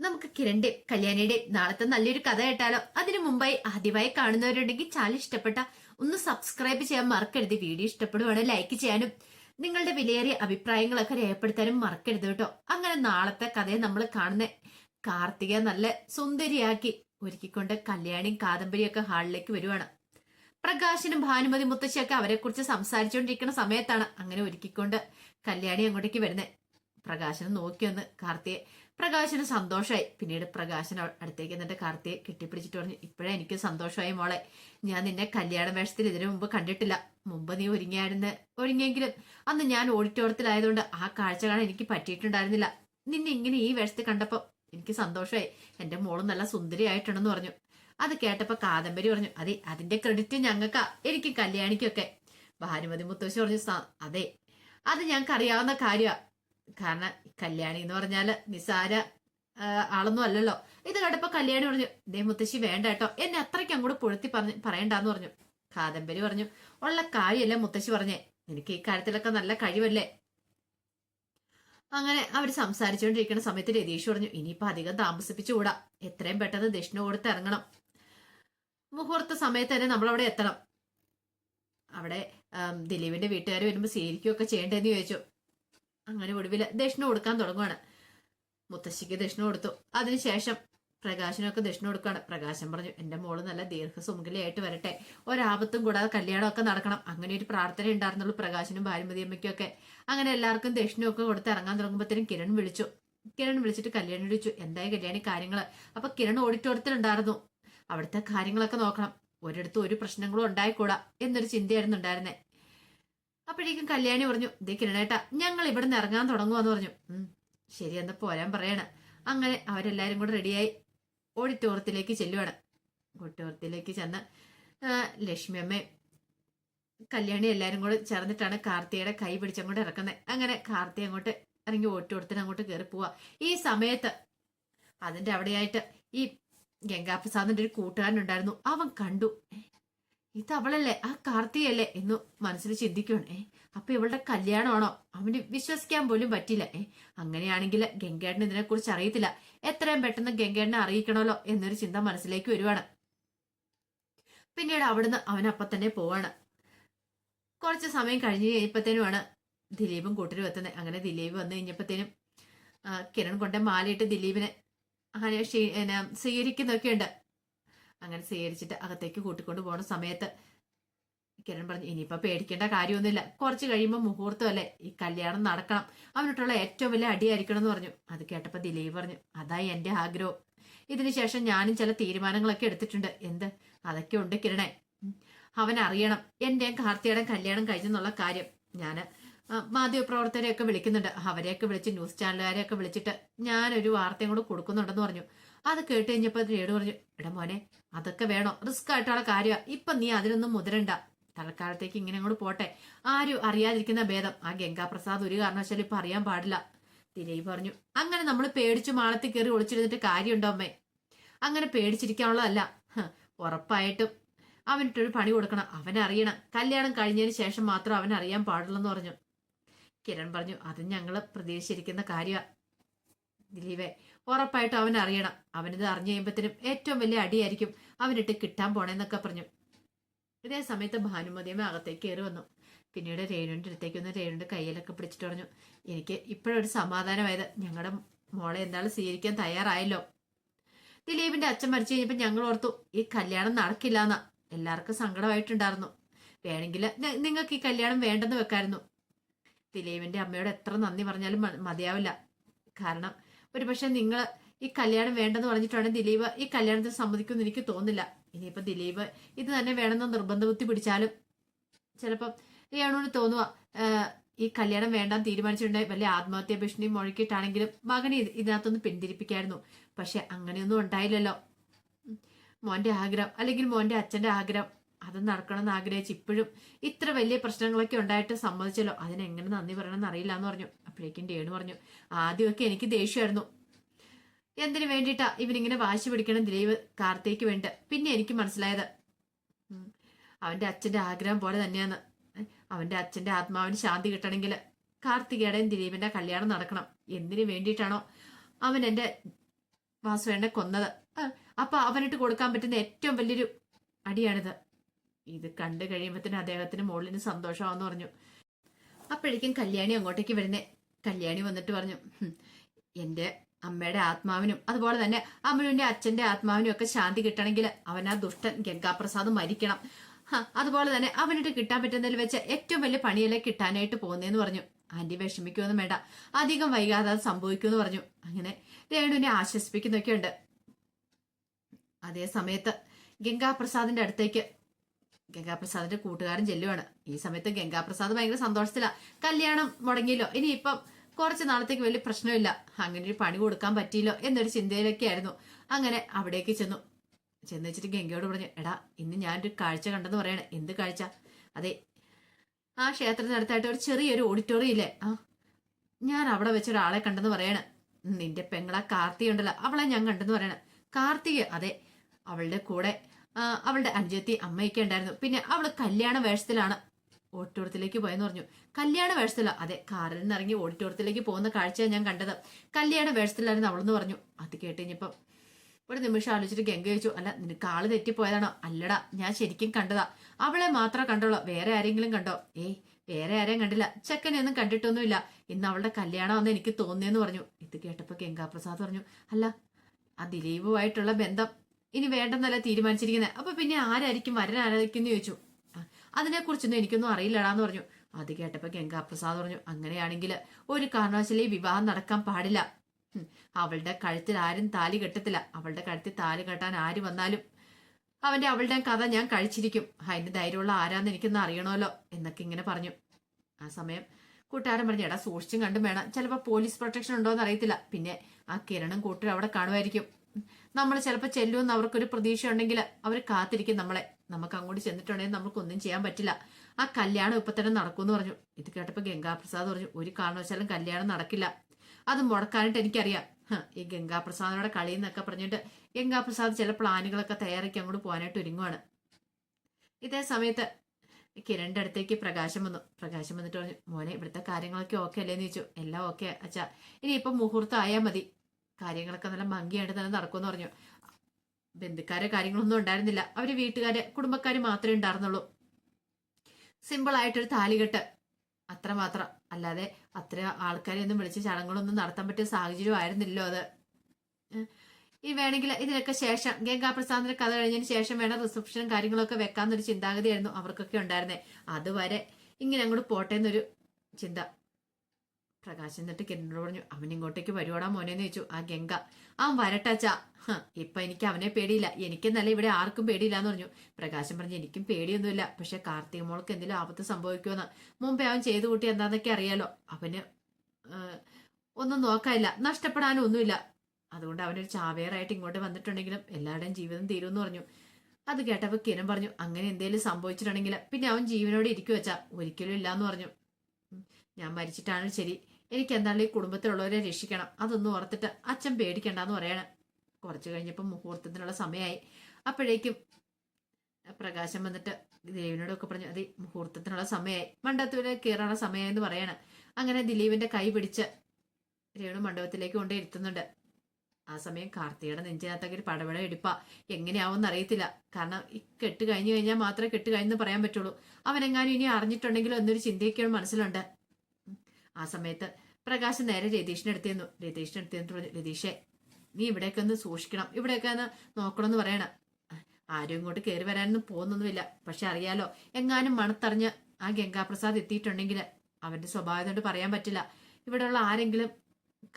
നമുക്ക് കിരണിന്റെ കല്യാണിയുടെ നാളത്തെ നല്ലൊരു കഥ കേട്ടാലോ? അതിനു മുമ്പായി ആദ്യമായി കാണുന്നവരുണ്ടെങ്കിൽ ചാനൽ ഇഷ്ടപ്പെട്ട ഒന്ന് സബ്സ്ക്രൈബ് ചെയ്യാൻ മറക്കരുത്. വീഡിയോ ഇഷ്ടപ്പെടുവാണെങ്കിൽ ലൈക്ക് ചെയ്യാനും നിങ്ങളുടെ വിലയേറിയ അഭിപ്രായങ്ങളൊക്കെ രേഖപ്പെടുത്താനും മറക്കരുത് കേട്ടോ. അങ്ങനെ നാളത്തെ കഥയെ നമ്മൾ കാണുന്ന കാർത്തിക നല്ല സുന്ദരിയാക്കി ഒരുക്കിക്കൊണ്ട് കല്യാണിയും കാദംബരിയൊക്കെ ഹാളിലേക്ക് വരുവാണ്. പ്രകാശനും ഭാനുമതി മുത്തശ്ശിയൊക്കെ അവരെ കുറിച്ച് സംസാരിച്ചുകൊണ്ടിരിക്കുന്ന സമയത്താണ് അങ്ങനെ ഒരുക്കിക്കൊണ്ട് കല്യാണി അങ്ങോട്ടേക്ക് വരുന്നത് പ്രകാശനം നോക്കിയൊന്ന് കാർത്തിയെ പ്രകാശന് സന്തോഷമായി പിന്നീട് പ്രകാശൻ അടുത്തേക്ക് എന്നിട്ട് കാർത്തിയെ കെട്ടിപ്പിടിച്ചിട്ട് പറഞ്ഞു ഇപ്പോഴേ എനിക്ക് സന്തോഷമായി മോളെ. ഞാൻ നിന്നെ കല്യാണ വേഷത്തിൽ ഇതിനു മുമ്പ് കണ്ടിട്ടില്ല. മുമ്പ് നീ ഒരുങ്ങിയായിരുന്നു ഒരുങ്ങിയെങ്കിലും അന്ന് ഞാൻ ഓഡിറ്റോറിയത്തിലായതുകൊണ്ട് ആ കാഴ്ച കാണാൻ എനിക്ക് പറ്റിയിട്ടുണ്ടായിരുന്നില്ല. നിന്നെ ഇങ്ങനെ ഈ വേഷത്തിൽ കണ്ടപ്പോൾ എനിക്ക് സന്തോഷമായി. എന്റെ മോൾ നല്ല സുന്ദരിയായിട്ടുണ്ടെന്ന് പറഞ്ഞു. അത് കേട്ടപ്പോൾ കാദംബരി പറഞ്ഞു അതെ അതിന്റെ ക്രെഡിറ്റ് ഞങ്ങൾക്കാ. എനിക്ക് കല്യാണിക്കൊക്കെ. ഭാനുമതി മുത്തശ്ശി പറഞ്ഞു "സ- അതെ. അത് ഞങ്ങൾക്ക് അറിയാവുന്ന കാര്യമാ കാരണം കല്യാണി എന്ന് പറഞ്ഞാൽ നിസാര ആളൊന്നും അല്ലല്ലോ. ഇത് കണ്ടപ്പോ കല്യാണി പറഞ്ഞു ദേ മുത്തശ്ശി വേണ്ട കേട്ടോ. എന്നെ അത്രയ്ക്ക് അങ്ങോട്ട് പുഴത്തി പറഞ്ഞു പറയണ്ടെന്ന് പറഞ്ഞു. കാദംബരി പറഞ്ഞു ഉള്ള കാര്യല്ലേ മുത്തശ്ശി പറഞ്ഞേ. എനിക്ക് ഈ കാര്യത്തിലൊക്കെ നല്ല കഴിവല്ലേ? അങ്ങനെ അവർ സംസാരിച്ചുകൊണ്ടിരിക്കുന്ന സമയത്ത് രതീഷ് പറഞ്ഞു ഇനിയിപ്പോ അധികം താമസിപ്പിച്ചുകൂടാ എത്രയും പെട്ടെന്ന് ദക്ഷിണ കൊടുത്ത് ഇറങ്ങണം. മുഹൂർത്ത സമയത്ത് തന്നെ നമ്മളവിടെ എത്തണം. അവിടെ ദിലീപിന്റെ വീട്ടുകാർ വരുമ്പോൾ സ്വീകരിക്കുകയൊക്കെ ചെയ്യേണ്ടതെന്ന് ചോദിച്ചു. അങ്ങനെ ഒടുവിൽ ദക്ഷിണ കൊടുക്കാൻ തുടങ്ങുകയാണ് മുത്തശ്ശിക്ക് ദക്ഷിണ കൊടുത്തു. അതിനുശേഷം പ്രകാശനൊക്കെ ദക്ഷിണ കൊടുക്കുകയാണ്. പ്രകാശൻ പറഞ്ഞു എന്റെ മോൾ നല്ല ദീർഘസുമുഖലയായിട്ട് വരട്ടെ. ഒരാപത്തും കൂടാതെ കല്യാണമൊക്കെ നടക്കണം. അങ്ങനെ ഒരു പ്രാർത്ഥന ഉണ്ടായിരുന്നുള്ളൂ പ്രകാശനും ഭാര്യമതി അമ്മയ്ക്കും ഒക്കെ അങ്ങനെ എല്ലാവർക്കും ദക്ഷിണയൊക്കെ കൊടുത്ത് ഇറങ്ങാൻ തുടങ്ങുമ്പോഴത്തേനും കിരൺ വിളിച്ചു. കിരൺ വിളിച്ചിട്ട് കല്യാണി വിളിച്ചു എന്തായി കല്യാണി കാര്യങ്ങൾ അപ്പൊ കിരൺ ഓഡിറ്റോറിയത്തിലുണ്ടായിരുന്നു. അവിടുത്തെ കാര്യങ്ങളൊക്കെ നോക്കണം. ഒരിടത്തും ഒരു പ്രശ്നങ്ങളും ഉണ്ടായിക്കൂടാ എന്നൊരു ചിന്തയായിരുന്നു ഉണ്ടായിരുന്നേ. അപ്പോഴേക്കും കല്യാണി പറഞ്ഞു ദേ കിരണേട്ടാ ഞങ്ങൾ ഇവിടെ നിന്ന് ഇറങ്ങാൻ തുടങ്ങുവാന്ന് പറഞ്ഞു. ശരി എന്ന് പോരാൻ പറയണ. അങ്ങനെ അവരെല്ലാരും കൂടെ റെഡിയായി ഓഡിറ്റോറിയത്തിലേക്ക് ചെല്ലുവാണ്. ഓഡിറ്റോറിയത്തിലേക്ക് ചെന്ന് ലക്ഷ്മി അമ്മയും കല്യാണി എല്ലാരും കൂടെ ചേർന്നിട്ടാണ് കാർത്തിയുടെ കൈ പിടിച്ചങ്ങോട്ട് ഇറക്കുന്നത്. അങ്ങനെ കാർത്തി അങ്ങോട്ട് ഇറങ്ങി ഓഡിറ്റോറിയത്തിന് അങ്ങോട്ട് കയറി പോവാ. ഈ സമയത്ത് അതിന്റെ അവിടെയായിട്ട് ഈ ഗംഗാപ്രസാദിന്റെ ഒരു കൂട്ടുകാരനുണ്ടായിരുന്നു അവൻ കണ്ടു. ഇത് അവളല്ലേ ആ കാർത്തിയല്ലേ എന്ന് മനസ്സിൽ ചിന്തിക്കുകയാണ് ഏ അപ്പൊ ഇവളുടെ കല്യാണമാണോ? അവന് വിശ്വസിക്കാൻ പോലും പറ്റില്ല. ഏ അങ്ങനെയാണെങ്കിൽ ഗംഗേട്ടന് ഇതിനെ കുറിച്ച് അറിയത്തില്ല. എത്രയും പെട്ടെന്ന് ഗംഗേട്ടനെ അറിയിക്കണമല്ലോ എന്നൊരു ചിന്ത മനസ്സിലേക്ക് വരുവാണ്. പിന്നീട് അവിടുന്ന് അവൻ അപ്പം തന്നെ പോവാണ്. കുറച്ച് സമയം കഴിഞ്ഞ് കഴിഞ്ഞപ്പോഴത്തേനുമാണ് ദിലീപും കൂട്ടരും എത്തുന്നത്. അങ്ങനെ ദിലീപ് വന്നു കഴിഞ്ഞപ്പോഴത്തേനും കിരൺ കൊണ്ട മാലയിട്ട് ദിലീപിനെ അങ്ങനെ ക്ഷീ- എന്നാ, സ്വീകരിക്കുന്നൊക്കെ ഉണ്ട് അങ്ങനെ സ്വീകരിച്ചിട്ട് അകത്തേക്ക് കൂട്ടിക്കൊണ്ട് പോണ സമയത്ത് കിരൺ പറഞ്ഞു ഇനിയിപ്പോൾ പേടിക്കേണ്ട കാര്യമൊന്നുമില്ല. കുറച്ച് കഴിയുമ്പോൾ മുഹൂർത്തമല്ലേ? ഈ കല്യാണം നടക്കണം. അവനിട്ടുള്ള ഏറ്റവും വലിയ അടിയായിരിക്കണം എന്ന് പറഞ്ഞു. അത് കേട്ടപ്പോൾ ദിലീപ് പറഞ്ഞു അതായി എന്റെ ആഗ്രഹം. ഇതിനുശേഷം ഞാനും ചില തീരുമാനങ്ങളൊക്കെ എടുത്തിട്ടുണ്ട്. എന്ത്? അതൊക്കെ ഉണ്ട് കിരണേ. അവൻ അറിയണം എന്റെയും കാർത്തിയുടെ കല്യാണം കഴിഞ്ഞെന്നുള്ള കാര്യം. ഞാൻ മാധ്യമപ്രവർത്തകരെയൊക്കെ വിളിക്കുന്നുണ്ട്. അവരെയൊക്കെ വിളിച്ച് ന്യൂസ് ചാനലുകാരെയൊക്കെ വിളിച്ചിട്ട് ഞാനൊരു വാർത്തയും കൂടെ കൊടുക്കുന്നുണ്ടെന്ന് പറഞ്ഞു. അത് കേട്ട് കഴിഞ്ഞപ്പോ രേണു പറഞ്ഞു എടാ മോനെ അതൊക്കെ വേണോ. റിസ്ക് ആയിട്ടുള്ള കാര്യമാണ് ഇപ്പൊ നീ അതിനൊന്നും മുതിരണ്ട. തൽക്കാലത്തേക്ക് ഇങ്ങനെ അങ്ങോട്ട് പോട്ടെ. ആരും അറിയാതിരിക്കുന്ന ഭേദം. ആ ഗംഗാപ്രസാദ് ഒരു കാരണവശാലും ഇപ്പം അറിയാൻ പാടില്ല. ദിലീപ് പറഞ്ഞു അങ്ങനെ നമ്മൾ പേടിച്ചു മാളത്തിൽ കയറി ഒളിച്ചിരുന്നിട്ട് കാര്യമുണ്ടോ അമ്മേ? അങ്ങനെ പേടിച്ചിരിക്കാനുള്ളതല്ല. ഉറപ്പായിട്ടും. അവനിട്ടൊരു പണി കൊടുക്കണം. അവനറിയണം. കല്യാണം കഴിഞ്ഞതിന് ശേഷം മാത്രം അവൻ അറിയാൻ പാടുള്ളെന്ന് പറഞ്ഞു. കിരൺ പറഞ്ഞു അത് ഞങ്ങൾ പ്രതീക്ഷിച്ചിരിക്കുന്ന കാര്യമാണ് ദിലീപേ ഉറപ്പായിട്ടും അവൻ അറിയണം. അവനിത് അറിഞ്ഞു കഴിയുമ്പോഴത്തേനും ഏറ്റവും വലിയ അടിയായിരിക്കും അവനിട്ട് കിട്ടാൻ പോണേന്നൊക്കെ പറഞ്ഞു. ഇതേ സമയത്ത് ഭാനുമതിയമ്മ അകത്തേക്ക് കയറി വന്നു. പിന്നീട് രേണുവിന്റെ അടുത്തേക്ക് വന്ന് രേണുവിന്റെ കയ്യിലൊക്കെ പിടിച്ചിട്ട് പറഞ്ഞു എനിക്ക് ഇപ്പോഴൊരു സമാധാനമായത്. ഞങ്ങളുടെ മോളെ എന്തായാലും സ്വീകരിക്കാൻ തയ്യാറായല്ലോ. ദിലീപിന്റെ അച്ഛൻ മരിച്ചു കഴിഞ്ഞപ്പോൾ ഞങ്ങൾ ഓർത്തു ഈ കല്യാണം നടക്കില്ല എന്നാ എല്ലാവർക്കും സങ്കടമായിട്ടുണ്ടായിരുന്നു. വേണമെങ്കിൽ നിങ്ങൾക്ക് ഈ കല്യാണം വേണ്ടെന്ന് വെക്കായിരുന്നു. ദിലീപിന്റെ അമ്മയോട് എത്ര നന്ദി പറഞ്ഞാലും മതിയാവില്ല. കാരണം ഒരുപക്ഷെ നിങ്ങൾ ഈ കല്യാണം വേണ്ടെന്ന് പറഞ്ഞിട്ടാണ് ദിലീപ് ഈ കല്യാണത്തിന് സമ്മതിക്കുമെന്ന് എനിക്ക് തോന്നുന്നില്ല. ഇനിയിപ്പോൾ ദിലീപ് ഇത് തന്നെ വേണമെന്ന് നിർബന്ധ ബുദ്ധി പിടിച്ചാലും ചിലപ്പം രേണുവിന് തോന്നുക ഈ കല്യാണം വേണ്ടാന്ന് തീരുമാനിച്ചിട്ടുണ്ടെങ്കിൽ വലിയ ആത്മഹത്യാ ഭീഷണി മുഴക്കിയിട്ടാണെങ്കിലും മകനെ ഇത് ഇതിനകത്തൊന്ന് പിന്തിരിപ്പിക്കായിരുന്നു. പക്ഷെ അങ്ങനെയൊന്നും ഉണ്ടായില്ലല്ലോ. മോന്റെ ആഗ്രഹം അല്ലെങ്കിൽ മോന്റെ അച്ഛന്റെ ആഗ്രഹം അത് നടക്കണമെന്ന് ആഗ്രഹിച്ച് ഇപ്പോഴും ഇത്ര വലിയ പ്രശ്നങ്ങളൊക്കെ ഉണ്ടായിട്ട് സമ്മതിച്ചല്ലോ. അതിനെങ്ങനെ നന്ദി പറയണമെന്ന് അറിയില്ല എന്ന് പറഞ്ഞു. അപ്പോഴേക്കും ഡേണു പറഞ്ഞു ആദ്യമൊക്കെ എനിക്ക് ദേഷ്യമായിരുന്നു. എന്തിനു വേണ്ടിയിട്ടാ ഇവനിങ്ങനെ വാശി പിടിക്കണം ദിലീപ് കാർത്തേക്ക് വേണ്ട? പിന്നെ എനിക്ക് മനസ്സിലായത്. അവന്റെ അച്ഛന്റെ ആഗ്രഹം പോലെ തന്നെയാണ്. അവന്റെ അച്ഛന്റെ ആത്മാവിന് ശാന്തി കിട്ടണമെങ്കിൽ കാർത്തികയുടെയും ദിലീപിന്റെ കല്യാണം നടക്കണം. എന്തിനു വേണ്ടിയിട്ടാണോ അവൻ എന്റെ വാസുവേണ്ണെ കൊന്നത്? അപ്പൊ അവനിട്ട് കൊടുക്കാൻ പറ്റുന്ന ഏറ്റവും വലിയൊരു അടിയാണിത്. ഇത് കണ്ടു കഴിയുമ്പത്തിന് അദ്ദേഹത്തിന് മോളിന് സന്തോഷമാവെന്ന് പറഞ്ഞു. അപ്പോഴേക്കും കല്യാണി അങ്ങോട്ടേക്ക് വരുന്നേ. കല്യാണി വന്നിട്ട് പറഞ്ഞു എന്റെ അമ്മയുടെ ആത്മാവിനും അതുപോലെ തന്നെ അമ്മയുടെ അച്ഛന്റെ ആത്മാവിനും ഒക്കെ ശാന്തി കിട്ടണമെങ്കിൽ അവൻ ആ ദുഷ്ടൻ ഗംഗാപ്രസാദ് മരിക്കണം. അതുപോലെ തന്നെ അവനിട്ട് കിട്ടാൻ പറ്റുന്നതിൽ വെച്ച് ഏറ്റവും വലിയ പണിയല്ലേ കിട്ടാനായിട്ട് പോകുന്നതെന്ന് പറഞ്ഞു. ആന്റി വിഷമിക്കുമെന്നും വേണ്ട. അധികം വൈകാതെ അത് സംഭവിക്കുമെന്ന് പറഞ്ഞു. അങ്ങനെ രേണുവിനെ ആശ്വസിപ്പിക്കുന്നൊക്കെ ഉണ്ട് അതേ സമയത്ത് ഗംഗാപ്രസാദിന്റെ അടുത്തേക്ക് ഗംഗാപ്രസാദിന്റെ കൂട്ടുകാരൻ ചെല്ലുവാണ്. ഈ സമയത്ത് ഗംഗാപ്രസാദ് ഭയങ്കര സന്തോഷത്തിലാണ് കല്യാണം മുടങ്ങിയല്ലോ. ഇനി ഇപ്പം കുറച്ച് നാളത്തേക്ക് വലിയ പ്രശ്നമില്ല. അങ്ങനെ ഒരു പണി കൊടുക്കാൻ പറ്റിയില്ലോ എന്നൊരു ചിന്തയിലൊക്കെ ആയിരുന്നു അങ്ങനെ അവിടേക്ക് ചെന്നു. ചെന്ന് വെച്ചിട്ട് ഗംഗയോട് പറഞ്ഞു എടാ ഇന്ന് ഞാനൊരു കാഴ്ച കണ്ടെന്ന് പറയണേ. എന്ത് കാഴ്ച? അതെ ആ ക്ഷേത്രത്തിനടുത്തായിട്ട് ഒരു ചെറിയൊരു ഓഡിറ്റോറിയം ഇല്ലേ? ആ ഞാൻ അവിടെ വെച്ച് ഒരാളെ കണ്ടെന്ന് പറയണേ. നിന്റെ പെങ്ങളെ കാർത്തിക ഉണ്ടല്ലോ അവളെ ഞാൻ കണ്ടെന്ന് പറയണേ. കാർത്തിക അതെ അവളുടെ കൂടെ അവളുടെ അനുജത്തി അമ്മയൊക്കെ ഉണ്ടായിരുന്നു. പിന്നെ അവൾ കല്യാണ വേഷത്തിലാണ് ഓഡിറ്റോറിയത്തിലേക്ക് പോയെന്ന് പറഞ്ഞു. കല്യാണ വേഷത്തില അതെ കാറിൽ നിന്ന് ഇറങ്ങി ഓഡിറ്റോറിയത്തിലേക്ക് പോകുന്ന കാഴ്ച ഞാൻ കണ്ടത്. കല്യാണ വേഷത്തിലായിരുന്നു അവളെന്ന് പറഞ്ഞു. അത് കേട്ട് ഒരു നിമിഷം ആലോചിച്ചിട്ട് ഗംഗ ചോദിച്ചു അല്ല നിനക്ക് ആൾ തെറ്റിപ്പോയതാണോ? അല്ലടാ ഞാൻ ശരിക്കും കണ്ടതാ. അവളെ മാത്രമേ കണ്ടോളൂ വേറെ ആരെങ്കിലും കണ്ടോ? ഏയ് വേറെ ആരെയും കണ്ടില്ല. ചെക്കനെ ഒന്നും കണ്ടിട്ടൊന്നുമില്ല. ഇന്ന് അവളുടെ കല്യാണമെന്ന് എനിക്ക് തോന്നിയെന്ന് പറഞ്ഞു. ഇത് കേട്ടപ്പോൾ ഗംഗാപ്രസാദ് പറഞ്ഞു അല്ല ആ ദിലീപുമായിട്ടുള്ള ബന്ധം ഇനി വേണ്ടെന്നല്ല തീരുമാനിച്ചിരിക്കുന്നത് അപ്പൊ പിന്നെ ആരായിരിക്കും വരൻ ആരായിരിക്കും എന്ന് ചോദിച്ചു. അതിനെ അതിനെക്കുറിച്ചൊന്നും എനിക്കൊന്നും അറിയില്ലടാന്ന് പറഞ്ഞു. അത് കേട്ടപ്പോ ഗംഗാപ്രസാദ് പറഞ്ഞു അങ്ങനെയാണെങ്കിൽ ഒരു കാരണവശാലും വിവാഹം നടക്കാൻ പാടില്ല. അവളുടെ കഴുത്തിൽ ആരും താലി കെട്ടത്തില്ല. അവളുടെ കഴുത്തിൽ താലി കെട്ടാൻ ആര് വന്നാലും അവന്റെ അവളുടെ കഥ ഞാൻ കഴിച്ചിരിക്കും. അതിന്റെ ധൈര്യമുള്ള ആരാന്ന് എനിക്കൊന്ന് അറിയണമല്ലോ എന്നൊക്കെ ഇങ്ങനെ പറഞ്ഞു. ആ സമയം കൂട്ടുകാരൻ പറഞ്ഞു എടാ സൂക്ഷിച്ചും കണ്ടും വേണം. ചിലപ്പോൾ പോലീസ് പ്രൊട്ടക്ഷൻ ഉണ്ടോ എന്ന് അറിയത്തില്ല. പിന്നെ ആ കിരണം കൂട്ടരും അവിടെ കാണുമായിരിക്കും. നമ്മൾ ചിലപ്പോൾ ചെല്ലുമെന്ന് അവർക്കൊരു പ്രതീക്ഷ ഉണ്ടെങ്കിൽ അവർ കാത്തിരിക്കും നമ്മളെ. നമുക്ക് അങ്ങോട്ട് ചെന്നിട്ടുണ്ടെങ്കിൽ നമുക്കൊന്നും ചെയ്യാൻ പറ്റില്ല. ആ കല്യാണം ഇപ്പൊ തന്നെ നടക്കുമെന്ന് പറഞ്ഞു. ഇത് കേട്ടപ്പോൾ ഗംഗാപ്രസാദ് പറഞ്ഞു ഒരു കാരണവശാലും കല്യാണം നടക്കില്ല. അത് മുടക്കാനായിട്ട് എനിക്കറിയാം. ഈ ഗംഗാപ്രസാദിനോടെ കളി എന്നൊക്കെ പറഞ്ഞിട്ട് ഗംഗാപ്രസാദ് ചില പ്ലാനുകളൊക്കെ തയ്യാറാക്കി അങ്ങോട്ട് പോകാനായിട്ട് ഒരുങ്ങുവാണ്. ഇതേ സമയത്ത് കിരണിന്റെ അടുത്തേക്ക് പ്രകാശം വന്നു. പ്രകാശം വന്നിട്ട് പറഞ്ഞു മോനെ ഇവിടുത്തെ കാര്യങ്ങളൊക്കെ ഓക്കെ അല്ലേന്ന് ചോദിച്ചു. എല്ലാം ഓക്കെ അച്ഛാ. ഇനി ഇപ്പം മുഹൂർത്തം ആയാൽ മതി. കാര്യങ്ങളൊക്കെ നല്ല ഭംഗിയായിട്ട് തന്നെ നടക്കുമെന്ന് പറഞ്ഞു. ബന്ധുക്കാരെ കാര്യങ്ങളൊന്നും ഉണ്ടായിരുന്നില്ല. അവർ വീട്ടുകാര് കുടുംബക്കാര് മാത്രമേ ഉണ്ടായിരുന്നുള്ളൂ. സിമ്പിൾ ആയിട്ടൊരു താലികെട്ട്. അത്രമാത്രം. അല്ലാതെ അത്ര ആൾക്കാരെ ഒന്നും വിളിച്ച് ചടങ്ങുകളൊന്നും നടത്താൻ പറ്റിയ സാഹചര്യം ആയിരുന്നില്ലോ അത്. ഈ വേണമെങ്കിൽ ഇതിനൊക്കെ ശേഷം ഗംഗാ ഗംഗാപ്രസാദിന്റെ കഥ കഴിഞ്ഞതിന് ശേഷം വേണം റിസപ്ഷനും കാര്യങ്ങളൊക്കെ വെക്കാന്നൊരു ചിന്താഗതിയായിരുന്നു അവർക്കൊക്കെ ഉണ്ടായിരുന്നത് അതുവരെ ഇങ്ങനെ അങ്ങോട്ട് പോട്ടെ എന്നൊരു ചിന്ത. പ്രകാശ് എന്നിട്ട് കിരണിനോട് പറഞ്ഞു അവൻ ഇങ്ങോട്ടേക്ക് വരുവാടാ മോനെന്ന് ചോദിച്ചു. ആ ഗംഗ ആ വരട്ടച്ച ഇപ്പൊ എനിക്ക് അവനെ പേടിയില്ല. എനിക്കെന്നല്ല ഇവിടെ ആർക്കും പേടിയില്ല എന്ന് പറഞ്ഞു. പ്രകാശം പറഞ്ഞു എനിക്കും പേടിയൊന്നുമില്ല. പക്ഷെ കാർത്തിക മോൾക്ക് എന്തെങ്കിലും ആപത്ത് സംഭവിക്കുമെന്ന് മുമ്പേ അവൻ ചെയ്തു കൂട്ടി എന്താന്നൊക്കെ അറിയാലോ. അവന് ഒന്നും നോക്കാനില്ല. നഷ്ടപ്പെടാനും ഒന്നുമില്ല. അതുകൊണ്ട് അവനൊരു ചാവേറായിട്ട് ഇങ്ങോട്ട് വന്നിട്ടുണ്ടെങ്കിലും എല്ലാവരുടെയും ജീവിതം തീരുമെന്ന് പറഞ്ഞു. അത് കേട്ടപ്പോൾ കിരൺ പറഞ്ഞു അങ്ങനെ എന്തെങ്കിലും സംഭവിച്ചിട്ടുണ്ടെങ്കിൽ പിന്നെ അവൻ ജീവനോടെ ഇരിക്കുവച്ചാ ഒരിക്കലും ഇല്ലാന്ന് പറഞ്ഞു. ഞാൻ മരിച്ചിട്ടാണ് ശരി. എനിക്ക് എന്തായാലും ഈ കുടുംബത്തിലുള്ളവരെ രക്ഷിക്കണം? അതൊന്നും ഓർത്തിട്ട് അച്ഛൻ പേടിക്കണ്ടെന്ന് പറയണം. കുറച്ച് കഴിഞ്ഞപ്പോൾ മുഹൂർത്തത്തിനുള്ള സമയമായി. അപ്പോഴേക്കും പ്രകാശം വന്നിട്ട് ദേവിനോടൊക്കെ പറഞ്ഞു അതെ മുഹൂർത്തത്തിനുള്ള സമയമായി. മണ്ഡപത്തിൽ കയറാനുള്ള സമയമായി എന്ന് പറയണം. അങ്ങനെ ദിലീപിന്റെ കൈ പിടിച്ച് രേണു മണ്ഡപത്തിലേക്ക് കൊണ്ടേ ഇരുത്തുന്നുണ്ട്. ആ സമയം കാർത്തികയുടെ നെഞ്ചിനകത്തൊക്കെ ഒരു പടപട എടുപ്പ എങ്ങനെയാവുമെന്ന് അറിയത്തില്ല. കാരണം ഈ കെട്ട് കഴിഞ്ഞു കഴിഞ്ഞാൽ മാത്രമേ കെട്ട് കഴിഞ്ഞെന്ന് പറയാൻ പറ്റുള്ളൂ. അവനെങ്ങാനും ഇനി അറിഞ്ഞിട്ടുണ്ടെങ്കിലോ എന്നൊരു ചിന്തയൊക്കെയാണ് മനസ്സിലുണ്ട്. ആ സമയത്ത് പ്രകാശ് നേരെ രതീഷിനടുത്ത് അടുത്തിരുന്നു രതീഷിനടുത്ത് അടുത്തിരുന്നിട്ട് പറഞ്ഞു രതീഷേ നീ ഇവിടെയൊക്കെ ഒന്ന് സൂക്ഷിക്കണം. ഇവിടെയൊക്കെ ഒന്ന് നോക്കണമെന്ന് പറയണം. ആരും ഇങ്ങോട്ട് കയറി വരാനൊന്നും പോകുന്നൊന്നുമില്ല. പക്ഷെ അറിയാലോ എങ്ങാനും മണത്തറിഞ്ഞ് ആ ഗംഗാപ്രസാദ് എത്തിയിട്ടുണ്ടെങ്കിൽ അവന്റെ സ്വഭാവം കൊണ്ട് പറയാൻ പറ്റില്ല. ഇവിടെയുള്ള ആരെങ്കിലും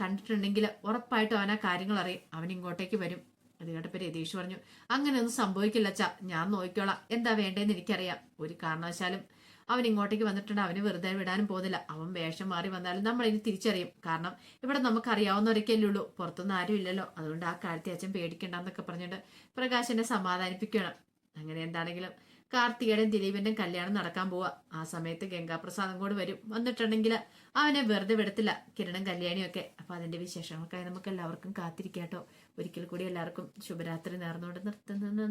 കണ്ടിട്ടുണ്ടെങ്കിൽ ഉറപ്പായിട്ടും അവൻ ആ കാര്യങ്ങൾ അറിയും. അവൻ ഇങ്ങോട്ടേക്ക് വരും. അത് കേട്ടപ്പോൾ രതീഷ് പറഞ്ഞു അങ്ങനെയൊന്നും സംഭവിക്കില്ല അച്ഛാ. ഞാൻ നോക്കിക്കോളാം. എന്താ വേണ്ടതെന്ന് എനിക്കറിയാം. ഒരു കാരണവശാലും അവൻ ഇങ്ങോട്ടേക്ക് വന്നിട്ടുണ്ട്. അവന് വെറുതെ വിടാനും പോകുന്നില്ല. അവൻ വേഷം മാറി വന്നാലും നമ്മൾ ഇനി തിരിച്ചറിയും. കാരണം ഇവിടെ നമുക്ക് അറിയാവുന്നവരൊക്കെയല്ലേ ഉള്ളൂ. പുറത്തൊന്നും ആരും ഇല്ലല്ലോ. അതുകൊണ്ട് ആ കാഴ്ത്തി അച്ഛൻ പേടിക്കണ്ടെന്നൊക്കെ പറഞ്ഞിട്ട് പ്രകാശനെ സമാധാനിപ്പിക്കണം അങ്ങനെ എന്താണെങ്കിലും കാർത്തികയുടെയും ദിലീപിന്റെയും കല്യാണം നടക്കാൻ പോവാ. ആ സമയത്ത് ഗംഗാപ്രസാദം കൂടി വരും. വന്നിട്ടുണ്ടെങ്കിൽ അവനെ വെറുതെ വിടത്തില്ല. കിരണും കല്യാണിയൊക്കെ അപ്പൊ അതിന്റെ വിശേഷങ്ങൾക്കായി നമുക്ക് എല്ലാവർക്കും കാത്തിരിക്കാട്ടോ. ഒരിക്കൽ കൂടി എല്ലാവർക്കും ശുഭരാത്രി നേർന്നുകൊണ്ട് നിർത്തുന്നു.